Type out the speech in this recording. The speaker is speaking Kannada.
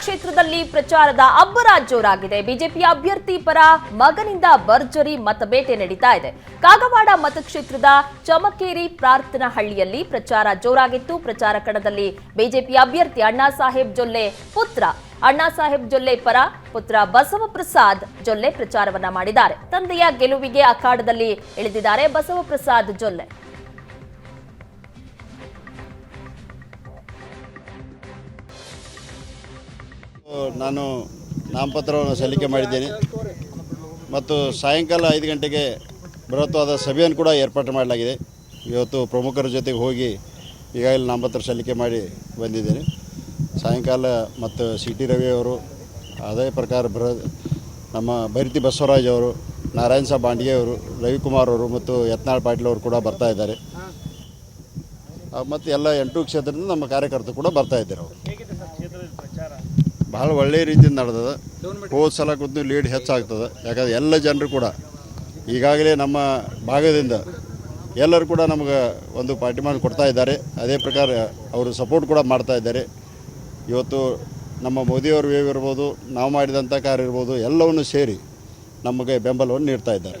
ಕ್ಷೇತ್ರದಲ್ಲಿ ಪ್ರಚಾರದ ಅಬ್ಬರ ಜೋರಾಗಿದೆ. ಬಿಜೆಪಿ ಅಭ್ಯರ್ಥಿ ಪರ ಮಗನಿಂದ ಭರ್ಜರಿ ಮತಬೇಟೆ ನಡೀತಾ ಇದೆ. ಕಾಗವಾಡ ಮತಕ್ಷೇತ್ರದ ಚಮಕೇರಿ ಪ್ರಾರ್ಥನಹಳ್ಳಿಯಲ್ಲಿ ಪ್ರಚಾರ ಜೋರಾಗಿತ್ತು. ಪ್ರಚಾರ ಕಣದಲ್ಲಿ ಬಿಜೆಪಿ ಅಭ್ಯರ್ಥಿ ಅಣ್ಣಾ ಸಾಹೇಬ್ ಜೊಲ್ಲೆ ಪುತ್ರ. ಅಣ್ಣಾ ಸಾಹೇಬ್ ಜೊಲ್ಲೆ ಪರ ಪುತ್ರ ಬಸವಪ್ರಸಾದ್ ಜೊಲ್ಲೆ ಪ್ರಚಾರವನ್ನ ಮಾಡಿದ್ದಾರೆ. ತಂದೆಯ ಗೆಲುವಿಗೆ ಅಖಾಡದಲ್ಲಿ ಇಳಿದಿದ್ದಾರೆ ಬಸವಪ್ರಸಾದ್ ಜೊಲ್ಲೆ. ನಾನು ನಾಮಪತ್ರವನ್ನು ಸಲ್ಲಿಕೆ ಮಾಡಿದ್ದೇನೆ. ಮತ್ತು ಸಾಯಂಕಾಲ ಐದು ಗಂಟೆಗೆ ಬೃಹತ್ವಾದ ಸಭೆಯನ್ನು ಕೂಡ ಏರ್ಪಾಟು ಮಾಡಲಾಗಿದೆ. ಇವತ್ತು ಪ್ರಮುಖರ ಜೊತೆಗೆ ಹೋಗಿ ಈಗಾಗಲೇ ನಾಮಪತ್ರ ಸಲ್ಲಿಕೆ ಮಾಡಿ ಬಂದಿದ್ದೇನೆ. ಸಾಯಂಕಾಲ ಮತ್ತು ಸಿ ಟಿ ರವಿ ಅವರು, ಅದೇ ಪ್ರಕಾರ ಬೃಹ, ನಮ್ಮ ಭೈರತಿ ಬಸವರಾಜ್ ಅವರು, ನಾರಾಯಣ ಸಾಬ್ ಬಾಂಡಿಗೆ ಅವರು, ರವಿಕುಮಾರ್ ಅವರು ಮತ್ತು ಯತ್ನಾಳ್ ಪಾಟೀಲ್ ಅವರು ಕೂಡ ಬರ್ತಾ ಇದ್ದಾರೆ. ಮತ್ತು ಎಲ್ಲ ಎಂಟು ಕ್ಷೇತ್ರದಿಂದ ನಮ್ಮ ಕಾರ್ಯಕರ್ತರು ಕೂಡ ಬರ್ತಾ ಇದ್ದಾರೆ ಅವರು. ಭಾಳ ಒಳ್ಳೆಯ ರೀತಿಯಿಂದ ನಡೆದದ. ಹೋದ ಸಲ ಕೂತು ಲೀಡ್ ಹೆಚ್ಚಾಗ್ತದೆ. ಯಾಕಂದ್ರೆ ಎಲ್ಲ ಜನರು ಕೂಡ ಈಗಾಗಲೇ ನಮ್ಮ ಭಾಗದಿಂದ ಎಲ್ಲರೂ ಕೂಡ ನಮಗೆ ಒಂದು ಪಾರ್ಟಿಮಾನ್ ಕೊಡ್ತಾ ಇದ್ದಾರೆ. ಅದೇ ಪ್ರಕಾರ ಅವರು ಸಪೋರ್ಟ್ ಕೂಡ ಮಾಡ್ತಾ ಇದ್ದಾರೆ. ಇವತ್ತು ನಮ್ಮ ಮೋದಿಯವರು ವೇವ್ ಇರ್ಬೋದು ನಾವು ಮಾಡಿದಂಥ ಕಾರ್ಯ ಇರ್ಬೋದು, ಎಲ್ಲವನ್ನು ಸೇರಿ ನಮಗೆ ಬೆಂಬಲವನ್ನು ನೀಡ್ತಾ ಇದ್ದಾರೆ.